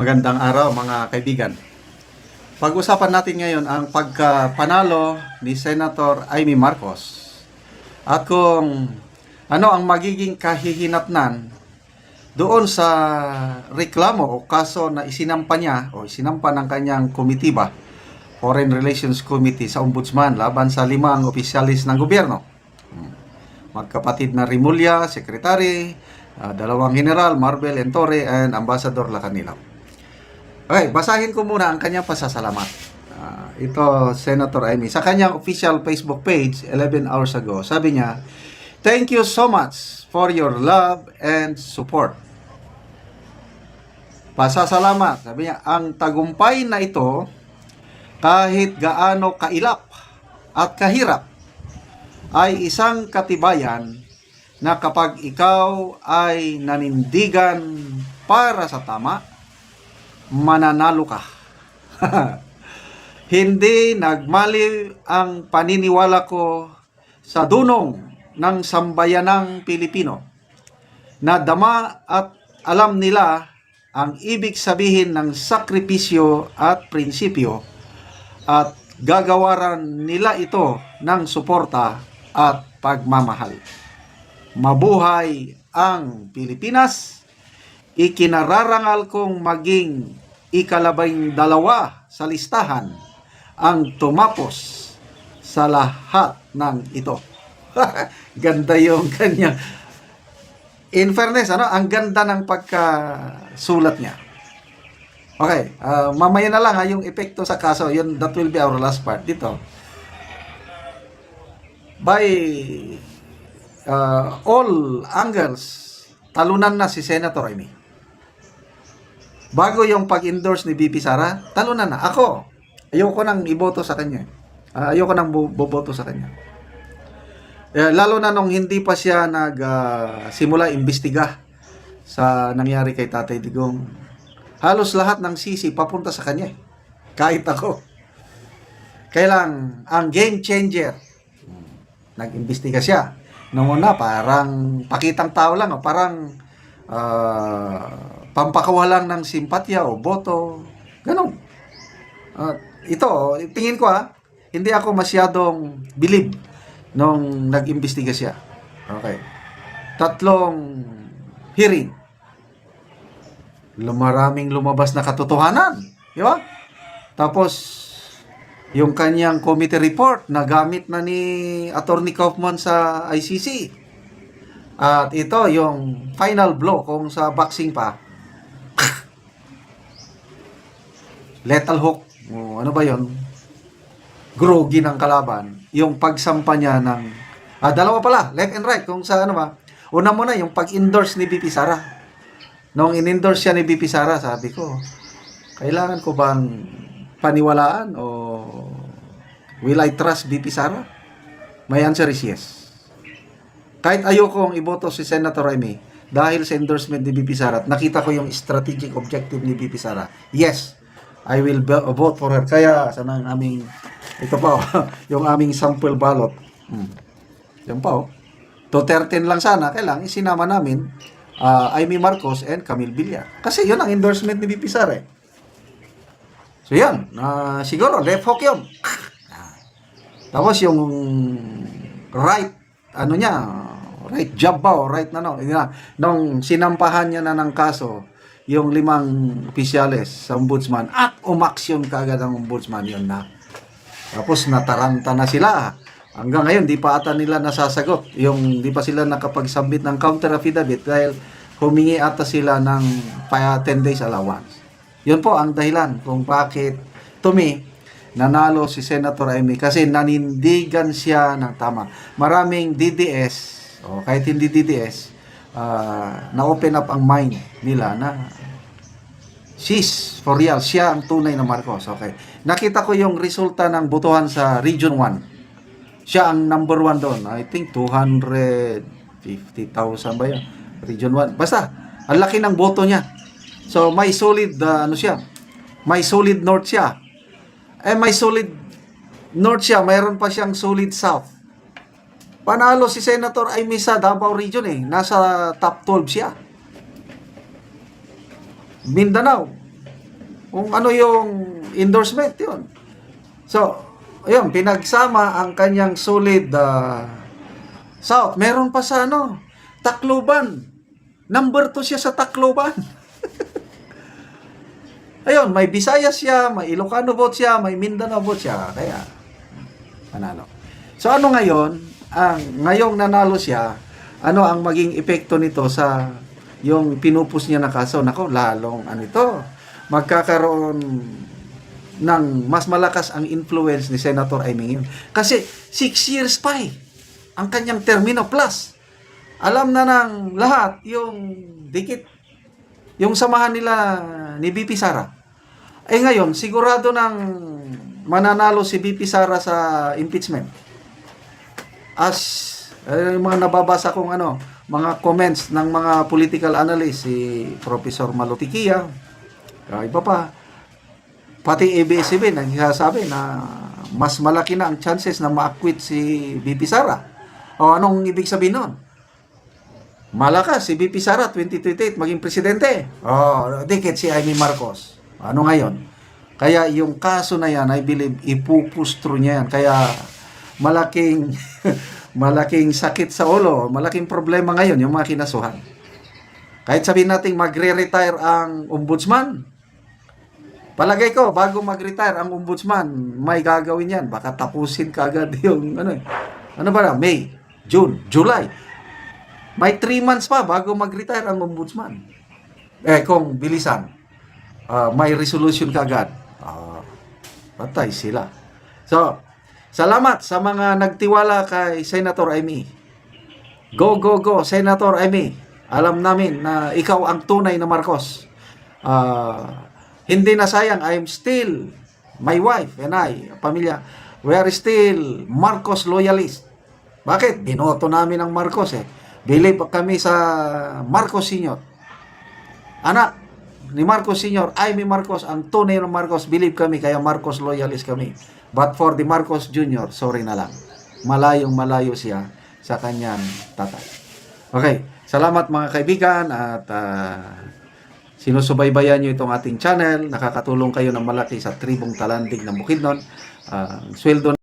Magandang araw mga kaibigan. Pag-usapan natin ngayon ang pagkapanalo ni Senator Amy Marcos at kung ano ang magiging kahihinatnan doon sa reklamo o kaso na isinampa niya o isinampa ng kanyang komitiba, Foreign Relations Committee sa Ombudsman laban sa limang opisyalis ng gobyerno. Magkapatid na Rimulya, Secretary, ah, dalawang General, Marbel Entore, and Ambassador Lacanilao. Okay, basahin ko muna ang kanyang pasasalamat. Ah, ito, Senator Amy. Sa kanyang official Facebook page, 11 hours ago, sabi niya, Thank you so much for your love and support. Pasasalamat. Sabi niya, ang tagumpay na ito, kahit gaano kailap at kahirap, ay isang katibayan na kapag ikaw ay nanindigan para sa tama, mananalo ka. Hindi nagmali ang paniniwala ko sa dunong ng sambayanang Pilipino na dama at alam nila ang ibig sabihin ng sakripisyo at prinsipyo at gagawaran nila ito ng suporta at pagmamahal. Mabuhay ang Pilipinas! Ikinararangal kong maging ikalabing dalawa sa listahan ang tumapos sa lahat ng ito. Ganda yung kanya. In fairness, ano, ang ganda ng pagkasulat niya. Okay, ah, mamaya na lang ha, yung epekto sa kaso, yun, that will be our last part dito. By uh, all angles, talunan na si Senator Amy. Bago yung pag-endorse ni BP Sara, talunan na. Ako, ayoko nang iboto sa kanya. Ah, ayoko nang boboto sa kanya. Eh, lalo na nung hindi pa siya nag-simula imbestiga sa nangyari kay Tatay Digong. Halos lahat ng sisi papunta sa kanya. Kahit ako. Kailang ang game changer, nag-imbestiga siya. Nung una, parang pakitang tao lang, oh, parang ah, pampakawa lang ng simpatya o boto. Ganon. Ah, ito, tingin ko ha, hindi ako masyadong believe nung nag-imbestiga siya. Okay. Tatlong hearing. Lumaraming lumabas na katotohanan. Di ba? Tapos, yung kanyang committee report na gamit na ni Attorney Kaufman sa ICC. At ito, yung final blow kung sa boxing pa. Lethal hook. O, ano ba yon? Grogi ng kalaban. Yung pagsampa niya ng... Ah, dalawa pala. Left and right. Kung sa ano ba. Una muna, yung pag-endorse ni BP Sara. Nung in-endorse siya ni BP Sara, sabi ko, kailangan ko bang paniwalaan o will I trust BP Sara? My answer is yes. Kahit ayokong iboto si Senator Remy dahil sa endorsement ni BP Sara nakita ko yung strategic objective ni BP Sara. Yes, I will vote for her. Kaya sa nang aming ito pa oh, yung aming sample ballot. Hmm. Yan pa oh. 13 lang sana, kailang isinama namin ah, Amy Marcos and Camille Villar. Kasi yun ang endorsement ni BP Sara eh. So yan, ah, siguro left hook yun. Tapos yung right, ano niya, right job ba o right na no, yun na, nung sinampahan niya na ng kaso, yung limang opisyales sa ombudsman at umaksyon kaagad ang ombudsman yun na. Tapos nataranta na sila. Hanggang ngayon, di pa ata nila nasasagot. Yung di pa sila nakapag-submit ng counter affidavit dahil humingi ata sila ng pa 10 days allowance. Yun po ang dahilan kung bakit to me, nanalo si Senator Amy kasi nanindigan siya ng tama. Maraming DDS, o kahit hindi DDS, ah, na-open up ang mind nila na she's for real, siya ang tunay na Marcos. Okay. Nakita ko yung resulta ng botohan sa Region 1. Siya ang number 1 doon. I think 250,000 ba yan? Region 1. Basta, ang laki ng boto niya. So, may solid, ah, ano siya? May solid north siya. Eh, may solid north siya. Mayroon pa siyang solid south. Panalo si Senator Amy sa Davao Region eh. Nasa top 12 siya. Mindanao. Kung ano yung endorsement, yun. So, ayun, pinagsama ang kanyang solid ah, South. Meron pa sa ano, Tacloban. Number 2 siya sa Tacloban. ayun, may Visayas siya, may Ilocano vote siya, may Mindanao vote siya. Kaya, panalo. So ano ngayon, ang ngayong nanalo siya, ano ang maging epekto nito sa yung pinupus niya na kaso? Nako, lalong ano ito, magkakaroon ng mas malakas ang influence ni Senator Yun. Kasi six years pa eh, ang kanyang termino plus. Alam na ng lahat yung dikit, yung samahan nila ni BP Sara. Eh ngayon, sigurado nang mananalo si BP Sara sa impeachment as eh, mga nababasa kong ano, mga comments ng mga political analyst si Professor Malutikia, uh, iba pa, pati ABS-CBN nagsasabi na mas malaki na ang chances na ma-acquit si BP Sara. O anong ibig sabihin nun? Malakas si BP Sara 2028 maging presidente. Oh, dikit si Amy Marcos. Ano ngayon? Kaya yung kaso na yan, I believe, ipupustro niya yan. Kaya malaking malaking sakit sa ulo, malaking problema ngayon yung mga kinasuhan. Kahit sabihin natin magre-retire ang ombudsman, palagay ko, bago mag-retire ang ombudsman, may gagawin yan. Baka tapusin kagad yung, ano eh, ano ba na, May, June, July. May 3 months pa bago mag-retire ang ombudsman. Eh, kung bilisan, ah, may resolution kagad. Ah, patay sila. So, Salamat sa mga nagtiwala kay Senator Amy. Go, go, go, Senator Amy. Alam namin na ikaw ang tunay na Marcos. Ah, hindi na sayang, I'm still, my wife and I, pamilya, we are still Marcos loyalist. Bakit? Binoto namin ang Marcos eh. Believe kami sa Marcos Sr. Anak ni Marcos Sr., Amy Marcos, ang tunay na Marcos, believe kami, kaya Marcos loyalist kami. But for the Marcos Jr., sorry na lang. Malayong malayo siya sa kanyang tatay. Okay, salamat mga kaibigan at ah, sinusubaybayan nyo itong ating channel. Nakakatulong kayo ng malaki sa tribong talandig ng Bukidnon. Ah, sweldo